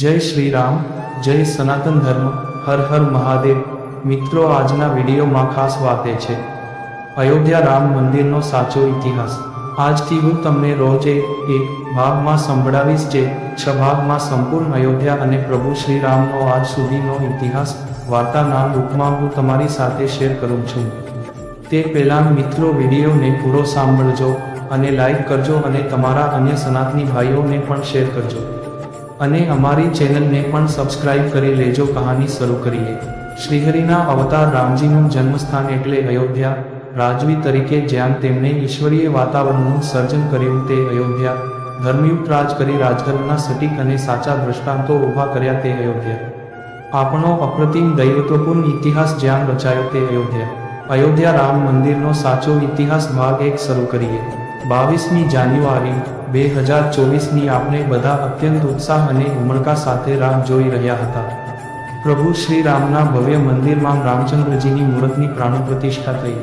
જય શ્રી રામ જય સનાતન ધર્મ, હર હર મહાદેવ. મિત્રો, આજના વિડીયોમાં ખાસ વાત છે. અયોધ્યા રામ મંદિરનો સાચો ઇતિહાસ. આજથી હું તમને રોજ એક ભાગમાં સંભળાવીશ જે છ ભાગમાં સંપૂર્ણ અયોધ્યા અને પ્રભુ શ્રી રામનો આજ સુધીનો ઇતિહાસ વાર્તાના રૂપમાં હું તમારી સાથે શેર કરું છું. તે પહેલાં મિત્રો, વિડીયોને પૂરો સાંભળજો અને લાઈક કરજો અને તમારા અન્ય સનાતની ભાઈઓને પણ શેર કરજો. અને અમારી ચેનલને પણ સબસ્ક્રાઇબ કરી લેજો કહાની શરૂ કરીએ. શ્રીહરિના અવતાર રામજીનું જન્મસ્થાન એટલે અયોધ્યા. રાજવી તરીકે જ્યાં તેમણે ઈશ્વરીય વાતાવરણનું સર્જન કર્યું તે અયોધ્યા. ધર્મયુક્ત રાજ કરી રાજધર્મના સટીક અને સાચા દ્રષ્ટાંતો ઊભા કર્યા તે અયોધ્યા. આપણો અપ્રતિમ દૈવત્વપૂર્ણ ઇતિહાસ જ્યાં રચાયો તે અયોધ્યા. અયોધ્યા રામ મંદિરનો સાચો ઇતિહાસ ભાગ એક શરૂ કરીએ. બાવીસમી જાન્યુઆરી બે હજાર ચોવીસની આપણે બધા અત્યંત ઉત્સાહ અને ઉમળકા સાથે રાહ જોઈ રહ્યા હતા. પ્રભુ શ્રી રામના ભવ્ય મંદિરમાં રામચંદ્રજીની મૂર્તની પ્રાણ પ્રતિષ્ઠા થઈ.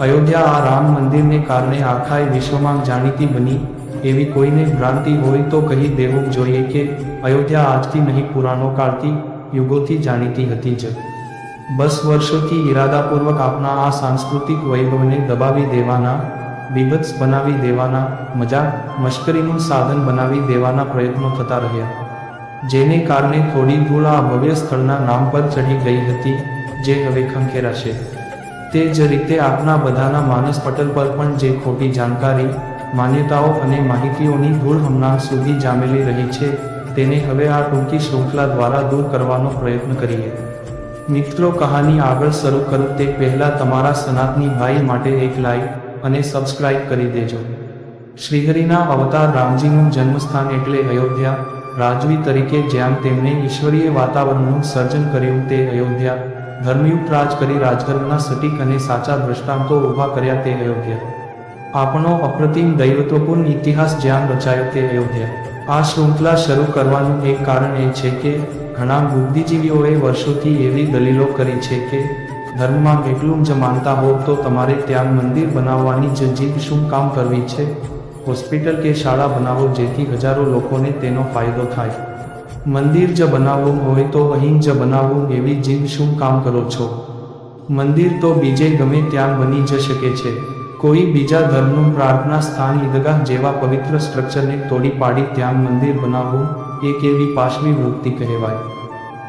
અયોધ્યા આ રામ મંદિરને કારણે આખાય વિશ્વમાં જાણીતી બની એવી કોઈને ભ્રાંતિ હોય તો કહી દેવું જોઈએ કે અયોધ્યા આજથી નહીં, પુરાણો કાળથી, યુગોથી જાણીતી હતી જ. બસ વર્ષોથી ઈરાદાપૂર્વક આપના આ સાંસ્કૃતિક વૈભવને દબાવી દેવાના બીભત્સ બનાવી દેવાના મજાક મશ્કરીનું સાધન બનાવી દેવાના પ્રયત્નો થતા રહ્યા. જેને કારણે થોડી ભૂલ આ ભવ્ય સ્થળના નામ પર ચઢી ગઈ હતી, જે હવે ખંખેરાશે તે જ રીતે આપના બધાના માનસ પટલ પર પણ જે ખોટી જાણકારી, માન્યતાઓ અને માહિતીઓની ધૂળ હમણાં સુધી જામેલી રહી છે, તેને હવે આ ટૂંકી શૃંખલા દ્વારા દૂર કરવાનો પ્રયત્ન કરીએ. મિત્રો, કહાની આગળ શરૂ કરું તે પહેલાં તમારા સનાતની ભાઈ માટે એક લાઈક અને સબસ્ક્રાઇબ કરી દેજો. શ્રીહરિના અવતાર રામજીનું જન્મસ્થાન એટલે અયોધ્યા. રાજવી તરીકે જ્યાં તેમણે ઈશ્વરીય વાતાવરણનું સર્જન કર્યું તે અયોધ્યા. ધર્મયુક્ત રાજ કરી રાજધર્મના સટીક અને સાચા દ્રષ્ટાંતો ઊભા કર્યા તે અયોધ્યા. આપણો અપ્રતિમ દૈવત્વપૂર્ણ ઇતિહાસ જ્યાં રચાયો તે અયોધ્યા. આ શૃંખલા શરૂ કરવાનું એક કારણ એ છે કે ઘણા બુદ્ધિજીવીઓએ વર્ષોથી એવી દલીલો કરી છે કે ધર્મમાં એટલું જ માનતા હો તો તમારે ત્યાં મંદિર બનાવવાની જ જીદ શું કામ કરવી છે? હોસ્પિટલ કે શાળા બનાવો જેથી હજારો લોકોને તેનો ફાયદો થાય. મંદિર જ બનાવવું હોય તો અહીં જ બનાવવું એવી જીદ શું કામ કરો છો? મંદિર તો બીજે ગમે ત્યાં બની જ શકે છે. કોઈ બીજા ધર્મનું પ્રાર્થના સ્થાન ઈદગાહ જેવા પવિત્ર સ્ટ્રક્ચરને તોડી પાડી ત્યાં મંદિર બનાવવું એ કેવી પાશવી વૃત્તિ કહેવાય.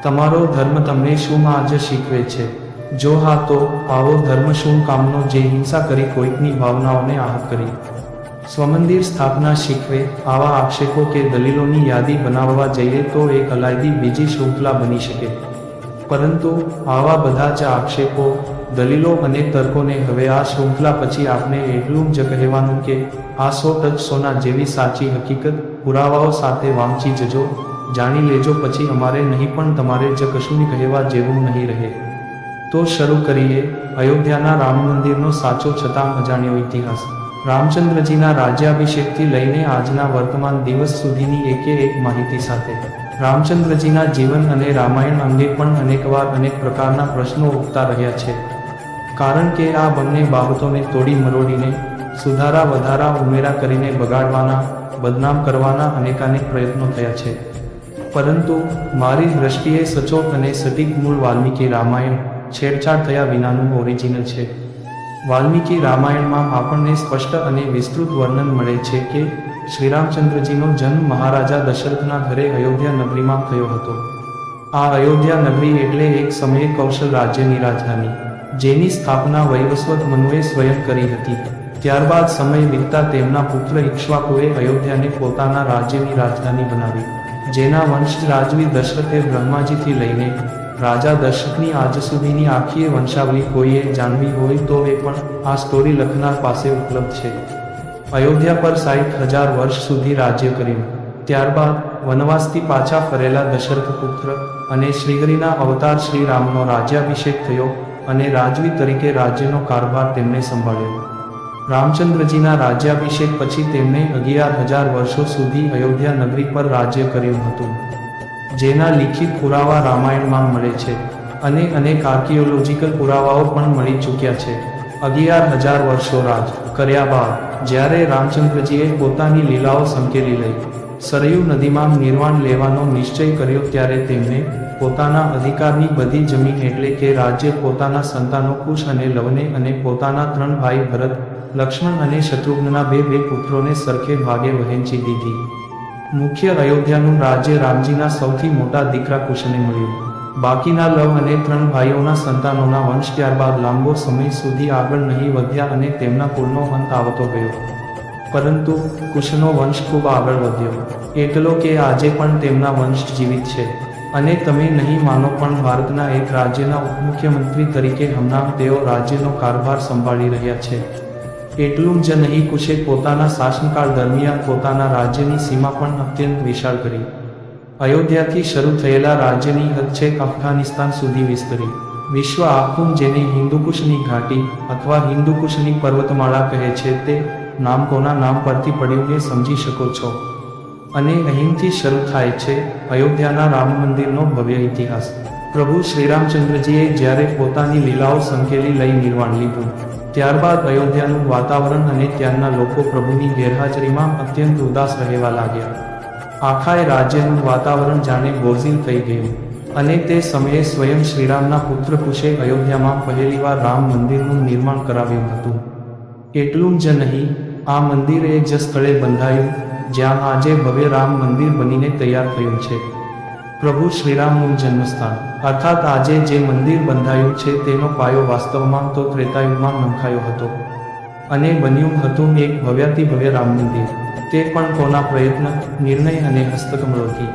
તમારો ધર્મ તમને શું આજ શીખવે છે? જો હા તો આવો ધર્મ શું કામનો જે હિંસા કરી કોઈકની ભાવનાઓને આહત કરી? સ્વમંદિર સ્થાપના શીખવે આવા આક્ષેપો કે દલીલોની યાદી બનાવવા જઈએ તો એક અલાયદી બીજી શૃંખલા બની શકે. પરંતુ આવા બધા જ આક્ષેપો, દલીલો અને તર્કોને હવે આ શૃંખલા પછી આપણે એટલું જ કહેવાનું કે આ સો ટચ સોના જેવી સાચી હકીકત પુરાવાઓ સાથે વાંચી જજો, જાણી લેજો, પછી અમારે નહીં પણ તમારે જ કશું કહેવા જેવું નહીં રહે. તો શરૂ કરીએ અયોધ્યાના રામ મંદિરનો સાચો છતાં અજાણ્યો ઇતિહાસ. રામચંદ્રજીના રાજ્યાભિષેકથી લઈને આજના વર્તમાન દિવસ સુધીની એકે એક માહિતી સાથે. રામચંદ્રજીના જીવન અને રામાયણ અંગે પણ અનેકવાર અનેક પ્રકારના પ્રશ્નો ઉઠતા રહ્યા છે. કારણ કે આ બંને બાબતોને તોડી મરોડીને સુધારા વધારા ઉમેરા કરીને બગાડવાના, બદનામ કરવાના અનેકાનેક પ્રયત્નો થયા છે. પરંતુ મારી દ્રષ્ટિએ સચોટ અને સટીક મૂળ વાલ્મીકી રામાયણ છેડછાડ થયા વિનાનું ઓરિજિનલ છે. વાલ્મીકી રામાયણમાં આપણને સ્પષ્ટ અને વિસ્તૃત વર્ણન મળે છે કે શ્રીરામચંદ્રજીનો જન્મ મહારાજા દશરથના ઘરે અયોધ્યા નગરીમાં થયો હતો. આ અયોધ્યા નગરી એટલે એક સમયે કૌશલ રાજ્યની રાજધાની, જેની સ્થાપના વૈવસ્વત મનુએ સ્વયં કરી હતી. ત્યારબાદ સમય વીતતા તેમના પુત્ર ઇક્ષ્વાકુએ અયોધ્યાને પોતાના રાજ્યની રાજધાની બનાવી, જેના વંશ રાજવી દશરથે બ્રહ્માજીથી લઈને રાજા દર્શકની આજ સુધીની આખી વંશાવલી કોઈએ જાણવી હોય તો એ પણ આ સ્ટોરી લખનાર પાસે ઉપલબ્ધ છે. અયોધ્યા પર સાઠ હજાર વર્ષ સુધી રાજ્ય કર્યું. ત્યારબાદ વનવાસથી પાછા ફરેલા દશરથ પુત્ર અને શ્રીહરિના અવતાર શ્રીરામનો રાજ્યાભિષેક થયો અને રાજવી તરીકે રાજ્યનો કારભાર તેમણે સંભાળ્યો. રામચંદ્રજીના રાજ્યાભિષેક પછી તેમણે અગિયાર હજાર વર્ષો સુધી અયોધ્યા નગરી પર રાજ્ય કર્યું હતું. જેના લિખિત પુરાવા રામાયણમાં મળે છે અને અનેક આર્કિયોલોજીકલ પુરાવાઓ પણ મળી ચૂક્યા છે. અગિયાર હજાર વર્ષો રાજ કર્યા બાદ, જ્યારે રામચંદ્રજીએ પોતાની લીલાઓ સંકેલી લઈ, સરયુ નદીમાં નિર્વાણ લેવાનો નિશ્ચય કર્યો ત્યારે તેમણે પોતાના અધિકારની બધી જમીન એટલે કે રાજ્ય પોતાના સંતાનો કુશ અને લવને અને પોતાના ત્રણ ભાઈ ભરત, લક્ષ્મણ અને શત્રુઘ્નના બે બે પુત્રોને સરખે ભાગે વહેંચી દીધી. મુખ્ય અયોધ્યાનું રાજ્ય રામજીના સૌથી મોટા દીકરા કુશને મળ્યું. બાકીના લવ અને ત્રણ ભાઈઓના સંતાનોના વંશ ત્યારબાદ લાંબો સમય સુધી આગળ નહીં વધ્યા અને તેમના કુળનો અંત આવતો ગયો. પરંતુ કુશનો વંશ ખૂબ આગળ વધ્યો. એટલો કે આજે પણ તેમના વંશ જીવિત છે. અને તમે નહીં માનો પણ ભારતના એક રાજ્યના ઉપમુખ્યમંત્રી તરીકે હમણાં તેઓ રાજ્યનો કારભાર સંભાળી રહ્યા છે. એટલું જ નહીં કુશે પોતાના શાસનકાળ દરમિયાન પોતાના રાજ્યની સીમા પણ અત્યંત વિશાળ કરી. અયોધ્યાથી શરૂ થયેલા રાજ્યની હદ છેક અફઘાનિસ્તાન સુધી વિસ્તરી. વિશ્વ આખું જેને હિન્દુકુશની ઘાટી અથવા હિન્દુકુશની પર્વતમાળા કહે છે તે નામ કોના નામ પરથી પડ્યું એ સમજી શકો છો. અને અહીંથી શરૂ થાય છે અયોધ્યાના રામ મંદિરનો ભવ્ય ઇતિહાસ. પ્રભુ શ્રીરામચંદ્રજીએ જ્યારે પોતાની લીલાઓ સંકેલી લઈ નિર્વાણ લીધું, ત્યારબાદ અયોધ્યાનું વાતાવરણ અને ત્યાંના લોકો પ્રભુની ગેરહાજરીમાં અત્યંત ઉદાસ રહેવા લાગ્યા. આખાય રાજ્યનું વાતાવરણ જાણે ગોઝિલ થઈ ગયું અને તે સમયે સ્વયં શ્રીરામના પુત્ર કુશે અયોધ્યામાં પહેલીવાર રામ મંદિરનું નિર્માણ કરાવ્યું હતું. એટલું જ નહીં, આ મંદિર એ જ સ્થળે બંધાયું, જ્યાં આજે ભવ્ય રામ મંદિર બનીને તૈયાર થયું છે. પ્રભુ શ્રીરામનું જન્મસ્થાન. અર્થાત આજે જે મંદિર બંધાયું છે તેનો પાયો વાસ્તવમાં તો ત્રેતાયુગમાં નંખાયો હતો. અને બન્યું હતું એક ભવ્યાતિ ભવ્ય રામ મંદિર તે પણ કોના પ્રયત્ન, નિર્ણય અને હસ્તકમળોથી.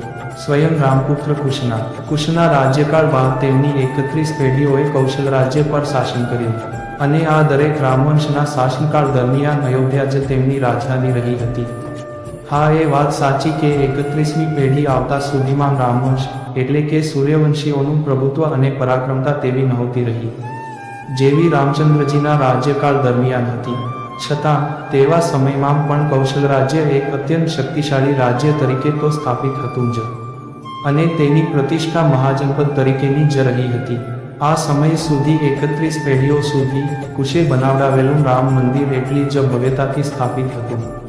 સ્વયં રામપુત્ર કુશના કુશના રાજ્યકાળ બાદ તેમની એકત્રીસ પેઢીઓએ કૌશલ રાજ્ય પર શાસન કર્યું. અને આ દરેક રામવંશના શાસનકાળ દરમિયાન અયોધ્યા જ તેમની રાજધાની રહી હતી. હા, એ વાત સાચી કે એકત્રીસમી પેઢી આવતા સુધીમાં રામવંશ એટલે કે સૂર્યવંશીઓનું પ્રભુત્વ અને પરાક્રમતા તેવી નહોતી રહી. જેવી રામચંદ્રજીના રાજ્યકાળ દરમિયાન હતી. છતાં, તેવા સમયમાં પણ કૌશલ રાજ્ય એક અત્યંત શક્તિશાળી રાજ્ય તરીકે તો સ્થાપિત હતું જ. અને તેની પ્રતિષ્ઠા મહાજનપદ તરીકેની જ રહી હતી. આ સમય સુધી એકત્રીસ પેઢીઓ સુધી કુશે બનાવડાવેલું રામ મંદિર એટલી જ ભવ્યતાથી સ્થાપિત હતું.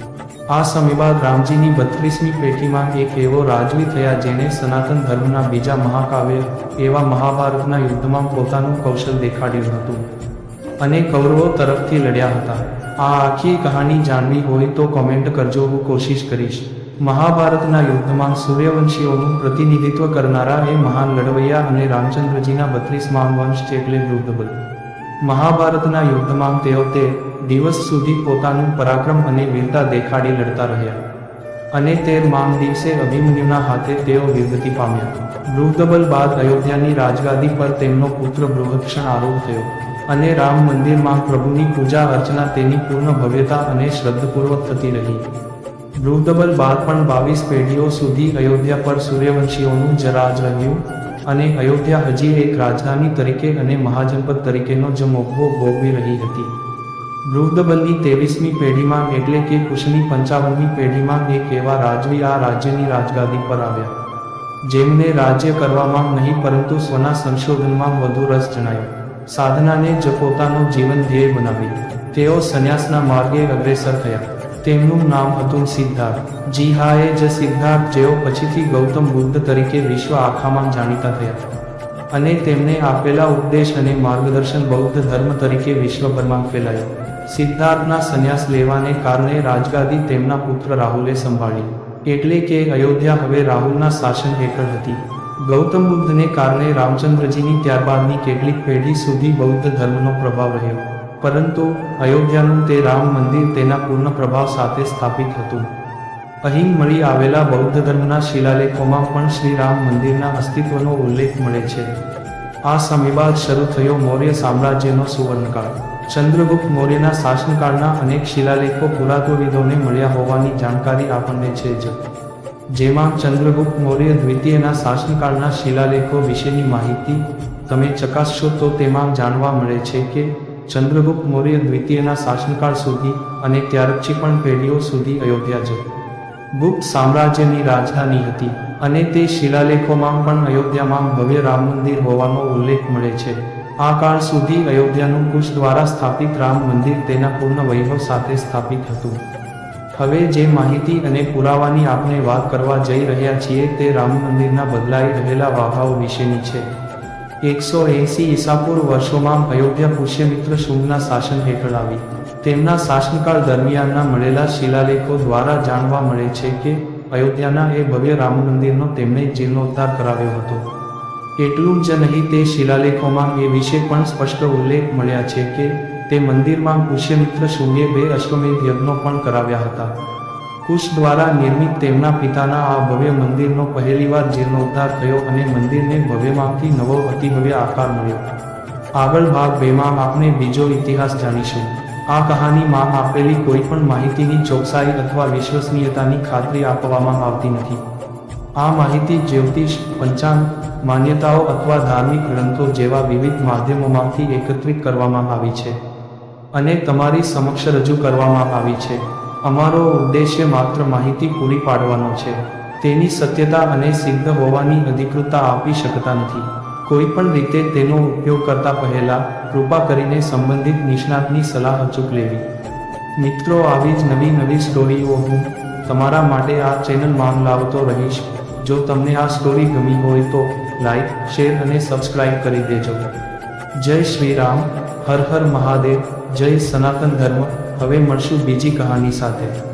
આ સમય બાદ રામજીની બત્રીસમી પેઢીમાં એક એવો રાજવી થયા જેણે સનાતન ધર્મના બીજા મહાકાવ્ય એવા મહાભારતના યુદ્ધમાં પોતાનું કૌશલ દેખાડ્યું હતું. અને કૌરવો તરફથી લડ્યા હતા. આ આખી કહાની જાણવી હોય તો કોમેન્ટ કરજો, હું કોશિશ કરીશ. મહાભારતના યુદ્ધમાં સૂર્યવંશીઓનું પ્રતિનિધિત્વ કરનારા એ મહાન લડવૈયા અને રામચંદ્રજીના બત્રીસ મામ વંશ છે એટલે વૃદ્ધબલ મહાભારતના યુદ્ધમાં તેઓ તે દિવસ સુધી પોતાનું પરાક્રમ અને વીરતા દેખાડી લડતા રહ્યા. અને તેર મામ દિવસે અભિમન્યુના હાથે તેઓ વીરગતિ પામ્યા. બૃહદબલ બાદ અયોધ્યાની રાજગાદી પર તેમનો પુત્ર બૃહક્ષણ આરોપ થયો. અને રામ મંદિરમાં પ્રભુની પૂજા અર્ચના તેની પૂર્ણ ભવ્યતા અને શ્રદ્ધપૂર્વક થતી રહી. બૃહદબલ બાદ પણ બાવીસ પેઢીઓ સુધી અયોધ્યા પર સૂર્યવંશીઓનું જરાજ રાજ રહ્યું અને અયોધ્યા હજી એક રાજધાની તરીકે અને મહાજનપદ તરીકેનો જ મોભો ભોગવી રહી હતી. વૃદ્ધબલની ત્રેવીસમી પેઢીમાં એટલે કે કુશની પંચાવનમી પેઢીમાં એક એવા રાજવી આ રાજ્યની રાજગાદી પર આવ્યા. જેમને રાજ્ય કરવામાં નહીં પરંતુ સ્વના સંશોધનમાં વધુ રસ જણાયો. સાધનાને જ પોતાનું જીવન ધ્યેય બનાવી તેઓ સંન્યાસના માર્ગે અગ્રેસર થયા. તેમનું નામ હતું સિદ્ધાર્થ. જી હા એ જ સિદ્ધાર્થ જેઓ પછીથી ગૌતમ બુદ્ધ તરીકે વિશ્વ આખામાં જાણીતા થયા. અને તેમને આપેલા ઉપદેશ અને માર્ગદર્શન બૌદ્ધ ધર્મ તરીકે વિશ્વભરમાં ફેલાયો. સિદ્ધાર્થના સંન્યાસ લેવાને કારણે રાજગાદી તેમના પુત્ર રાહુલે સંભાળી. એટલે કે અયોધ્યા હવે રાહુલના શાસન હેઠળ હતી. ગૌતમ બુદ્ધને કારણે રામચંદ્રજીની ત્યારબાદની કેટલીક પેઢી સુધી બૌદ્ધ ધર્મનો પ્રભાવ રહ્યો. પરંતુ અયોધ્યાનું તે રામ મંદિર તેના પૂર્ણ પ્રભાવ સાથે સ્થાપિત હતું. અહીં મળી આવેલા બૌદ્ધ ધર્મના શિલાલેખોમાં પણ શ્રી રામ મંદિરના અસ્તિત્વનો ઉલ્લેખ મળે છે. આ સમય બાદ શરૂ થયો મૌર્ય સામ્રાજ્યનો સુવર્ણકાળ. ચંદ્રગુપ્ત મૌર્યના શાસનકાળના અનેક શિલાલેખો પુરાતત્વવિદોને મળ્યા હોવાની જાણકારી આપણને છે જ. જેમાં ચંદ્રગુપ્ત મૌર્ય દ્વિતીયના શાસનકાળના શિલાલેખો વિશેની માહિતી તમે ચકાસશો તો તેમાં જાણવા મળે છે કે ચંદ્રગુપ્ત મૌર્ય દ્વિતીયના શાસનકાળ સુધી અને ત્યારથી પણ પેઢીઓ સુધી અયોધ્યા જ. ગુપ્ત સામ્રાજ્યની રાજધાની હતી અને તે શિલાલેખોમાં પણ અયોધ્યામાં ભવ્ય રામ મંદિર હોવાનો ઉલ્લેખ મળે છે. આ કાળ સુધી અયોધ્યાનું કુશ દ્વારા સ્થાપિત રામ મંદિર તેના પૂર્ણ વૈભવ સાથે સ્થાપિત હતું. હવે જે માહિતી અને પુરાવાની આપણે વાત કરવા જઈ રહ્યા છીએ તે રામ મંદિરના બદલાઈ રહેલા વાભાઓ વિશેની છે. એકસો એંસી ઈસાપૂર્વ વર્ષોમાં અયોધ્યા પુષ્યમિત્ર શુંગના શાસન હેઠળ આવી. તેમના શાસનકાળ દરમિયાનના મળેલા શિલાલેખો દ્વારા જાણવા મળે છે કે અયોધ્યાના એ ભવ્ય રામ મંદિરનો તેમણે જીર્ણોદ્ધાર કરાવ્યો હતો. એટલું જ નહીં, તે શિલાલેખોમાં એ વિશે પણ સ્પષ્ટ ઉલ્લેખ મળ્યા છે કે તે મંદિરમાં પુષ્યમિત્ર શુંગે બે અશ્વમેધ યજ્ઞો પણ કરાવ્યા હતા. કુશ દ્વારા નિર્મિત તેમના પિતાના આ ભવ્ય મંદિરનો પહેલીવાર જીર્ણોદ્ધાર થયો અને મંદિરને ભવ્યમાંથી નવો અતિભવ્ય આકાર મળ્યો. આગળ ભાગ બેમાં આપણે બીજો ઇતિહાસ જાણીશું. આ કહાનીમાં આપેલી કોઈ પણ માહિતીની ચોકસાઈ અથવા વિશ્વસનીયતાની ખાતરી આપવામાં આવતી નથી. આ માહિતી જ્યોતિષ પંચાંગ માન્યતાઓ અથવા ધાર્મિક ગ્રંથો જેવા વિવિધ માધ્યમોમાંથી એકત્રિત કરવામાં આવી છે અને તમારી સમક્ષ રજૂ કરવામાં આવી છે. અમારો ઉદ્દેશ્ય માત્ર માહિતી પૂરી પાડવાનો છે. તેની સત્યતા અને સિદ્ધ હોવાની અધિકૃતતા આપી શકતા નથી. કોઈ પણ રીતે તેનો ઉપયોગ કરતા પહેલા કૃપા કરીને સંબંધિત નિષ્ણાતની સલાહ અચૂક લેવી. મિત્રો, આવી જ નવી નવી સ્ટોરીઓ હું તમારા માટે આ ચેનલમાં લાવતો રહીશ. જો તમને આ સ્ટોરી ગમી હોય તો લાઈક શેર અને સબસ્ક્રાઇબ કરી દેજો. જય શ્રી રામ, હર હર મહાદેવ, જય સનાતન ધર્મ. હવે મળશું બીજી કહાની સાથે.